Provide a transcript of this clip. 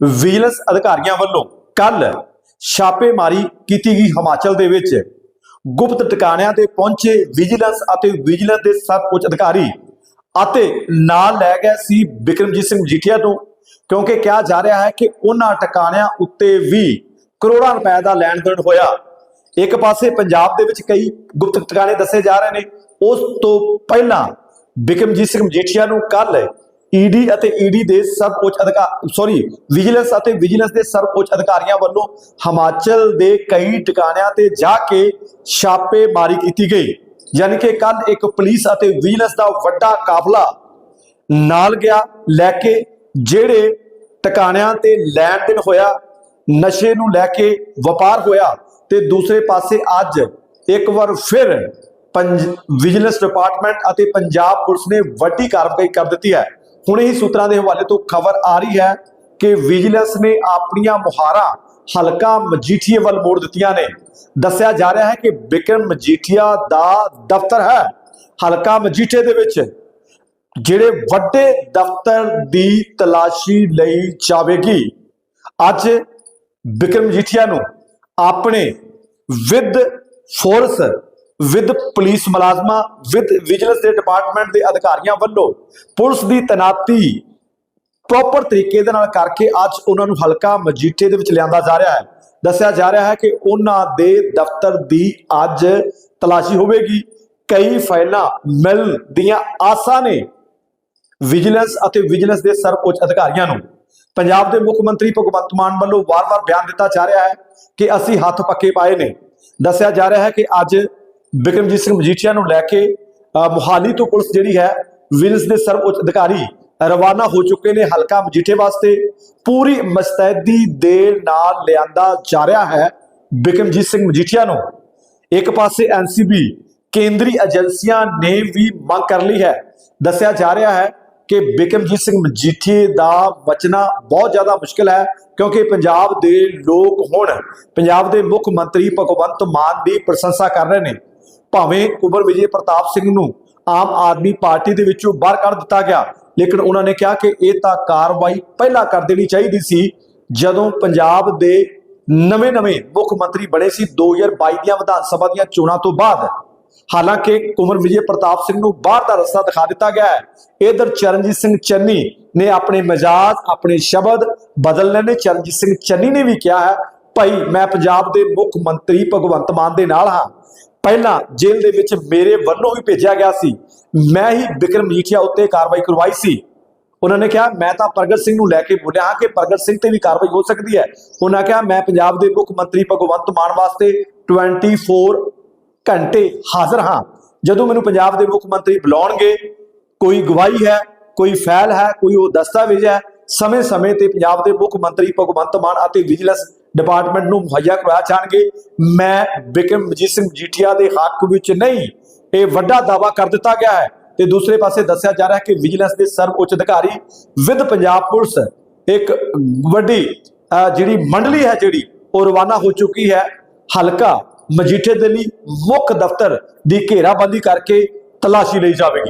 Vigilance ਅਧਿਕਾਰੀਆਂ ਵੱਲੋਂ ਕੱਲ ਛਾਪੇਮਾਰੀ ਕੀਤੀ ਗਈ ਹਿਮਾਚਲ ਦੇ ਵਿੱਚ। ਗੁਪਤ ਟਿਕਾਣਿਆਂ ਤੇ ਪਹੁੰਚੇ ਵਿਜੀਲੈਂਸ ਅਤੇ ਵਿਜੀਲੈਂਸ ਦੇ ਸਭ ਉੱਚ ਅਧਿਕਾਰੀ ਅਤੇ ਨਾਲ ਲੈ ਗਏ ਸੀ ਬਿਕਰਮਜੀਤ ਸਿੰਘ ਮਜੀਠੀਆ ਨੂੰ ਕਿਉਂਕਿ ਕਿਹਾ ਜਾ ਰਿਹਾ ਹੈ ਕਿ ਉਹਨਾਂ ਟਿਕਾਣਿਆਂ ਉੱਤੇ ਵੀ ਕਰੋੜਾਂ ਰੁਪਏ ਦਾ ਲੈਣ ਦੇਣ ਹੋਇਆ। ਇੱਕ ਪਾਸੇ ਪੰਜਾਬ ਦੇ ਵਿੱਚ ਕਈ ਗੁਪਤ ਟਿਕਾਣੇ ਦੱਸੇ ਜਾ ਰਹੇ ਨੇ। ਉਸ ਤੋਂ ਪਹਿਲਾਂ ਬਿਕਰਮਜੀਤ ਸਿੰਘ ਮਜੀਠੀਆ ਨੂੰ ਕੱਲ ਈਡੀ ਅਤੇ ਈਡੀ ਦੇ ਸਭ ਉੱਚ ਅਧਿਕਾਰ ਸੌਰੀ ਵਿਜੀਲੈਂਸ ਅਤੇ ਵਿਜੀਲੈਂਸ ਦੇ ਸਰਵ ਉੱਚ ਅਧਿਕਾਰੀਆਂ ਵੱਲੋਂ ਹਿਮਾਚਲ ਦੇ ਕਈ ਟਿਕਾਣਿਆਂ ਤੇ ਜਾ ਕੇ ਛਾਪੇਮਾਰੀ ਕੀਤੀ ਗਈ। ਯਾਨੀ ਕਿ ਕੱਲ ਇੱਕ ਪੁਲਿਸ ਅਤੇ ਵਿਜੀਲੈਂਸ ਦਾ ਵੱਡਾ ਕਾਫਲਾ ਨਾਲ ਗਿਆ, ਲੈ ਕੇ ਜਿਹੜੇ ਟਿਕਾਣਿਆਂ ਤੇ ਲੈਣ ਦੇਣ ਹੋਇਆ, ਨਸ਼ੇ ਨੂੰ ਲੈ ਕੇ ਵਪਾਰ ਹੋਇਆ ਤੇ ਦੂਸਰੇ ਪਾਸੇ ਅੱਜ ਇੱਕ ਵਾਰ ਫਿਰ ਪੰਜ ਵਿਜੀਲੈਂਸ ਡਿਪਾਰਟਮੈਂਟ ਅਤੇ ਪੰਜਾਬ ਪੁਲਿਸ ਨੇ ਵੱਡੀ ਕਾਰਵਾਈ ਕਰ ਦਿੱਤੀ ਹੈ। ਹੁਣੇ ਹੀ ਸੂਤਰਾਂ ਦੇ ਹਵਾਲੇ ਤੋਂ ਖਬਰ ਆ ਰਹੀ ਹੈ ਕਿ ਵਿਜੀਲੈਂਸ ਨੇ ਆਪਣੀਆਂ ਮੁਹਾਰਾਂ ਹਲਕਾ ਮਜੀਠੀਏ ਵੱਲ ਮੋੜ ਦਿੱਤੀਆਂ ਨੇ। ਦੱਸਿਆ ਜਾ ਰਿਹਾ ਹੈ ਕਿ ਬਿਕਰਮ ਮਜੀਠੀਆ ਦਾ ਦਫ਼ਤਰ ਹੈ ਹਲਕਾ ਮਜੀਠੇ ਦੇ ਵਿੱਚ, ਜਿਹੜੇ ਵੱਡੇ ਦਫ਼ਤਰ ਦੀ ਤਲਾਸ਼ੀ ਲਈ ਜਾਵੇਗੀ। ਅੱਜ ਬਿਕਰਮ ਮਜੀਠੀਆ ਨੂੰ ਆਪਣੇ ਵਿਦ ਫੋਰਸ ਵਿਦ ਪੁਲਿਸ ਮੁਲਾਜ਼ਮਾਂ, ਵਿਦ ਵਿਜੀਲੈਂਸ ਦੇ ਡਿਪਾਰਟਮੈਂਟ ਦੇ ਅਧਿਕਾਰੀਆਂ ਵੱਲੋਂ ਪੁਲਿਸ ਦੀ ਤੈਨਾਤੀ ਪ੍ਰੋਪਰ ਤਰੀਕੇ ਦੇ ਨਾਲ ਕਰਕੇ ਅੱਜ ਉਹਨਾਂ ਨੂੰ ਹਲਕਾ ਮਜੀਠੇ ਦੇ ਵਿੱਚ ਲਿਆਂਦਾ ਜਾ ਰਿਹਾ ਹੈ। ਦੱਸਿਆ ਜਾ ਰਿਹਾ ਹੈ ਕਿ ਉਹਨਾਂ ਦੇ ਦਫ਼ਤਰ ਦੀ ਅੱਜ ਤਲਾਸ਼ੀ ਹੋਵੇਗੀ। ਕਈ ਫਾਈਲਾਂ ਮਿਲ ਦੀਆਂ ਆਸਾਂ ਨੇ ਵਿਜੀਲੈਂਸ ਅਤੇ ਵਿਜੀਲੈਂਸ ਦੇ ਸਰਵਉੱਚ ਅਧਿਕਾਰੀਆਂ ਨੂੰ। ਪੰਜਾਬ ਦੇ ਮੁੱਖ ਮੰਤਰੀ ਭਗਵੰਤ ਮਾਨ ਵੱਲੋਂ ਵਾਰ-ਵਾਰ ਬਿਆਨ ਦਿੱਤਾ ਜਾ ਰਿਹਾ ਹੈ ਕਿ ਅਸੀਂ ਹੱਥ ਪੱਕੇ ਪਾਏ ਨੇ। ਦੱਸਿਆ ਜਾ ਰਿਹਾ ਹੈ ਕਿ ਅੱਜ ਬਿਕਰਮਜੀਤ ਸਿੰਘ ਮਜੀਠੀਆ ਨੂੰ ਲੈ ਕੇ ਅ, ਮੁਹਾਲੀ ਤੋਂ ਪੁਲਿਸ ਜਿਹੜੀ ਹੈ ਵਿਜੀਲੈਂਸ ਦੇ ਸਰਵਉੱਚ ਅਧਿਕਾਰੀ ਰਵਾਨਾ ਹੋ ਚੁੱਕੇ ਨੇ ਹਲਕਾ ਮਜੀਠੇ ਵਾਸਤੇ। ਪੂਰੀ ਮਸਤੈਦੀ ਦੇ ਨਾਲ ਲਿਆਂਦਾ ਜਾ ਰਿਹਾ ਹੈ ਬਿਕਰਮਜੀਤ ਸਿੰਘ ਮਜੀਠੀਆ ਨੂੰ। ਇੱਕ ਪਾਸੇ ਐਨਸੀਬੀ ਕੇਂਦਰੀ ਏਜੰਸੀਆਂ ਨੇ ਵੀ ਮੰਗ ਕਰ ਲਈ ਹੈ। ਦੱਸਿਆ ਜਾ ਰਿਹਾ ਹੈ ਕਿ ਬਿਕਰਮਜੀਤ ਸਿੰਘ ਮਜੀਠੀਏ ਦਾ ਬਚਣਾ ਬਹੁਤ ਜ਼ਿਆਦਾ ਮੁਸ਼ਕਲ ਹੈ ਕਿਉਂਕਿ ਪੰਜਾਬ ਦੇ ਲੋਕ ਹੁਣ ਪੰਜਾਬ ਦੇ ਮੁੱਖ ਮੰਤਰੀ ਭਗਵੰਤ ਮਾਨ ਦੀ ਪ੍ਰਸ਼ੰਸਾ ਕਰ ਰਹੇ ਨੇ। ਭਾਵੇਂ ਕੁਬਰ ਵਿਜੇ ਪ੍ਰਤਾਪ ਸਿੰਘ ਨੂੰ ਆਮ ਆਦਮੀ ਪਾਰਟੀ ਦੇ ਵਿੱਚੋਂ ਬਾਹਰ ਕੱਢ ਦਿੱਤਾ ਗਿਆ, ਲੇਕਿਨ ਉਹਨਾਂ ਨੇ ਕਿਹਾ ਕਿ ਇਹ ਤਾਂ ਕਾਰਵਾਈ ਪਹਿਲਾਂ ਕਰ ਦੇਣੀ ਚਾਹੀਦੀ ਸੀ, ਜਦੋਂ ਪੰਜਾਬ ਦੇ ਨਵੇਂ-ਨਵੇਂ ਮੁੱਖ ਮੰਤਰੀ ਬਣੇ ਸੀ 2022 ਦੀਆਂ ਵਿਧਾਨ ਸਭਾ ਦੀਆਂ ਚੋਣਾਂ ਤੋਂ ਬਾਅਦ। ਹਾਲਾਂਕਿ ਕੁਮਰ ਵਿਜੇ ਪ੍ਰਤਾਪ ਸਿੰਘ ਨੂੰ ਬਾਹਰ ਦਾ ਰਸਤਾ ਦਿਖਾ ਦਿੱਤਾ ਗਿਆ ਹੈ। ਇਧਰ ਚਰਨਜੀਤ ਸਿੰਘ ਚੰਨੀ ਨੇ ਆਪਣੇ ਮਜਾਜ, ਆਪਣੇ ਸ਼ਬਦ ਬਦਲਣੇ ਨੇ ਚਰਨਜੀਤ ਸਿੰਘ ਚੰਨੀ ਨੇ ਵੀ ਕਿਹਾ ਹੈ, ਭਾਈ, ਮੈਂ ਪੰਜਾਬ ਦੇ ਮੁੱਖ ਮੰਤਰੀ ਭਗਵੰਤ ਮਾਨ ਦੇ ਨਾਲ ਹਾਂ। ਪਹਿਲਾਂ ਜੇਲ੍ਹ ਦੇ ਵਿੱਚ ਮੇਰੇ ਵੱਲੋਂ ਹੀ ਭੇਜਿਆ ਗਿਆ ਸੀ। ਮੈਂ ਹੀ ਬਿਕਰਮ ਮਜੀਠੀਆ ਉੱਤੇ ਕਾਰਵਾਈ ਕਰਵਾਈ ਸੀ। ਉਹਨਾਂ ਨੇ ਕਿਹਾ, ਮੈਂ ਤਾਂ ਪ੍ਰਗਟ ਸਿੰਘ ਨੂੰ ਲੈ ਕੇ ਬੋਲਿਆ ਹਾਂ ਕਿ ਪ੍ਰਗਟ ਸਿੰਘ ਤੇ ਵੀ ਕਾਰਵਾਈ ਹੋ ਸਕਦੀ ਹੈ। ਉਹਨਾਂ ਕਿਹਾ, ਮੈਂ ਪੰਜਾਬ ਦੇ ਮੁੱਖ ਮੰਤਰੀ ਭਗਵੰਤ ਮਾਨ ਵਾਸਤੇ 24 ਘੰਟੇ ਹਾਜ਼ਰ ਹਾਂ। ਜਦੋਂ ਮੈਨੂੰ ਪੰਜਾਬ ਦੇ ਮੁੱਖ ਮੰਤਰੀ ਬੁਲਾਉਣਗੇ, ਕੋਈ ਗਵਾਹੀ ਹੈ, ਕੋਈ ਫੈਲ ਹੈ, ਕੋਈ ਉਹ ਦਸਤਾਵੇਜ਼ ਹੈ, ਸਮੇਂ-ਸਮੇਂ ਤੇ ਪੰਜਾਬ ਦੇ ਮੁੱਖ ਮੰਤਰੀ ਭਗਵੰਤ ਮਾਨ ਅਤੇ ਵਿਜੀਲੈਂਸ ਡਿਪਾਰਟਮੈਂਟ ਨੂੰ ਮੁਹੱਈਆ ਕਰਵਾਇਆ ਜਾਣਗੇ। ਮੈਂ ਬਿਕਰਮ ਮਜੀਤ ਸਿੰਘ ਜੀਠੀਆ ਦੇ ਹੱਕ ਵਿੱਚ ਨਹੀਂ, ਇਹ ਵੱਡਾ ਦਾਵਾ ਕਰ ਦਿੱਤਾ ਗਿਆ ਹੈ। ਤੇ ਦੂਸਰੇ ਪਾਸੇ ਦੱਸਿਆ ਜਾ ਰਿਹਾ ਹੈ ਕਿ ਵਿਜੀਲੈਂਸ ਦੇ ਸਰਵ ਉੱਚ ਅਧਿਕਾਰੀ ਵਿਦ ਪੰਜਾਬ ਪੁਲਿਸ, ਇੱਕ ਵੱਡੀ ਜਿਹੜੀ ਮੰਡਲੀ ਹੈ ਜਿਹੜੀ, ਉਹ ਰਵਾਨਾ ਹੋ ਚੁੱਕੀ ਹੈ। ਹਲਕਾ ਮਜੀਠੇ ਦੇ ਲਈ ਮੁੱਖ ਦਫ਼ਤਰ ਦੀ ਘੇਰਾਬੰਦੀ ਕਰਕੇ ਤਲਾਸ਼ੀ ਲਈ ਜਾਵੇਗੀ।